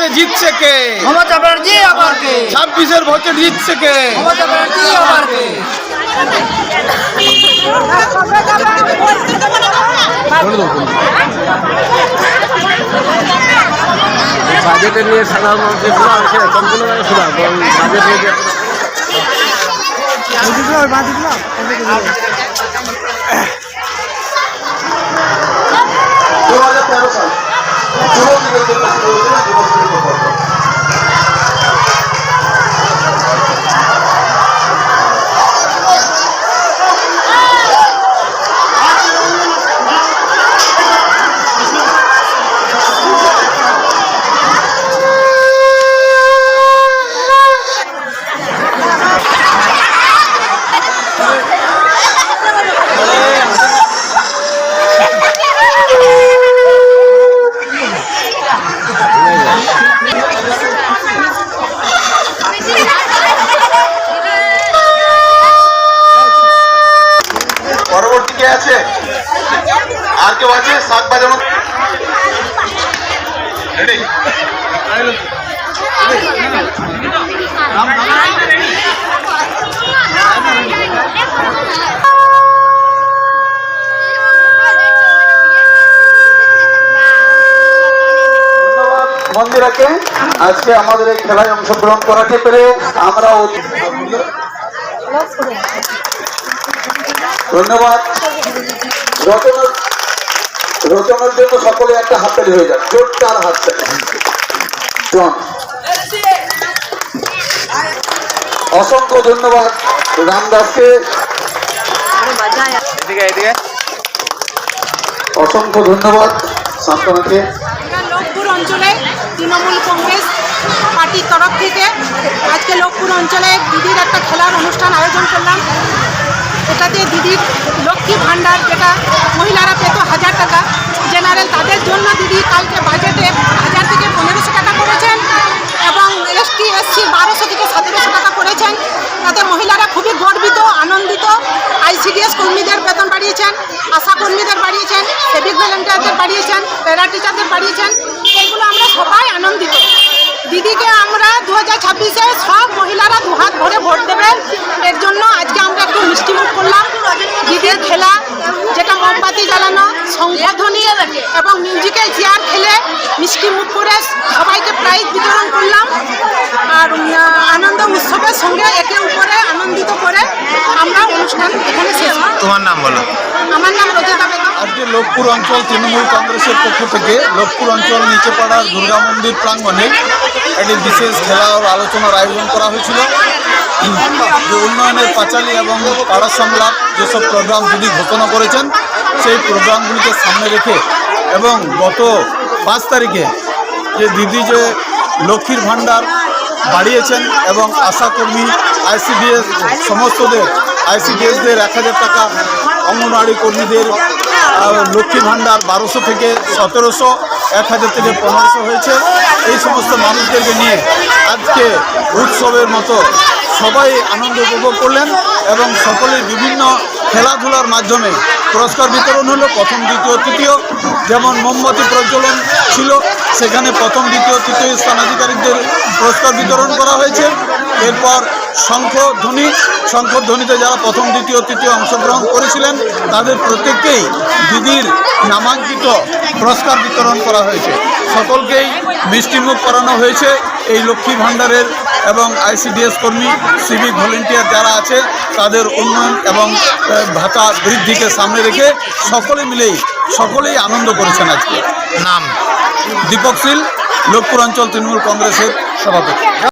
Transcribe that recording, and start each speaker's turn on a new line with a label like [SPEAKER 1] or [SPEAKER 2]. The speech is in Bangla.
[SPEAKER 1] ভোটে জিতছে কে?
[SPEAKER 2] মমতা ব্যানার্জি আবার কে?
[SPEAKER 1] ছাব্বিশের ভোটে জিতছে কে?
[SPEAKER 2] মমতা ব্যানার্জি আবার কে?
[SPEAKER 3] বাজেটের নিয়ে সাধারণ মানুষের শোনা হয়েছে বাজেট যে
[SPEAKER 4] দু হাজার তেরো সাল। আর কেউ আছে? শাক বাজানো? মন্দিরাকে আজকে আমাদের এই খেলায় অংশগ্রহণ করাতে পেরে আমরা ধন্যবাদ। রচনার রচনার জন্য সকলে একটা হাততালি হয়ে যাক জোরদার হাততালি। জন। অসংখ্য ধন্যবাদ রামদাসকে। অসংখ্য ধন্যবাদ শান্তনাকে।
[SPEAKER 5] এটা লোকপুর অঞ্চলে তৃণমূল কংগ্রেস পার্টির তরফ থেকে আজকে লোকপুর অঞ্চলে দিদির একটা খেলার অনুষ্ঠান আয়োজন করলাম। এটাতে দিদির লক্ষ্মী ভাণ্ডার যেটা মহিলারা পেত হাজার টাকা। জেনারেল তাদের জন্য দিদি কালকে বাজেটে হাজার থেকে পনেরোশো টাকা করেছেন এবং এসটি, এসসি বারোশো থেকে সতেরোশো টাকা করেছেন। তাতে মহিলারা খুবই গর্বিত, আনন্দিত। আইসিডিএস কর্মীদের বেতন বাড়িয়েছেন, আশা কর্মীদের বাড়িয়েছেন, সেভিক ভলেন্টিয়ারদের বাড়িয়েছেন, প্যারা টিচারদের বাড়িয়েছেন। এইগুলো আমরা সবাই আনন্দিত। দিদিকে আমরা দু হাজার ছাব্বিশে সব মহিলারা দুহাত ভরে ভোট দেবেন। এর জন্য আজকে আমরা একটু মিষ্টিমুখ করলাম। দিদির খেলা যেটা মোমবাতি জ্বালানো সংশোধনী এবং মিউজিক্যাল চেয়ার খেলে মিষ্টি মুখ করে সবাইকে প্রাইজ বিতরণ করলাম। আর আনন্দ উৎসবের সঙ্গে একে উপরে আনন্দিত করে আমরা অনুষ্ঠান এখানে শেষ
[SPEAKER 1] তোমার নাম বলো।
[SPEAKER 5] আমার নাম রোজিতা বেগম।
[SPEAKER 1] আজকে লোকপুর অঞ্চল তৃণমূল কংগ্রেসের পক্ষ থেকে লোকপুর অঞ্চল নিচেপাড়ার দুর্গা মন্দির প্রাঙ্গণে একটি বিশেষ খেলা ও আলোচনার আয়োজন করা হয়েছিল। যে উন্নয়নের পাঁচালী এবং পাড়া সংলাপ যেসব প্রোগ্রাম দিদি ঘোষণা করেছেন, সেই প্রোগ্রামগুলিকে সামনে রেখে এবং গত পাঁচ তারিখে যে দিদি যে লক্ষ্মীর ভাণ্ডার বাড়িয়েছেন এবং আশাকর্মী আইসিডিএস সমস্তদের, আইসিডিএসদের এক হাজার টাকা অঙ্গনওয়াড়ি কর্মীদের লক্ষ্মী ভাণ্ডার বারোশো থেকে সতেরোশো, এক হাজার থেকে পনেরোশো হয়েছে। এই সমস্ত মানুষদেরকে নিয়ে আজকে উৎসবের মতো সবাই আনন্দ উপভোগ করলেন এবং সকলে বিভিন্ন খেলাধুলার মাধ্যমে পুরস্কার বিতরণ হলো, প্রথম, দ্বিতীয়, তৃতীয়। যেমন মোমবাতি প্রজ্বলন ছিল, সেখানে প্রথম, দ্বিতীয়, তৃতীয় স্থানাধিকারীদের পুরস্কার বিতরণ করা হয়েছে। এরপর শঙ্খধ্বনি, শঙ্খধ্বনিতে যারা প্রথম, দ্বিতীয়, তৃতীয় অংশগ্রহণ করেছিলেন, তাদের প্রত্যেককেই দিদির নামাঙ্কিত পুরস্কার বিতরণ করা হয়েছে। সকলকেই মিষ্টিমুখ করানো হয়েছে। এই লক্ষ্মী ভাণ্ডারের এবং আইসিডিএস কর্মী সিভিক ভলেন্টিয়ার যারা আছে তাদের উন্নয়ন এবং ভাতা বৃদ্ধিকে সামনে রেখে সকলে মিলেই সকলেই আনন্দ করেছেন আজকে। নাম? দীপক শীল লোকপুর অঞ্চল তৃণমূল কংগ্রেসের সভাপতি।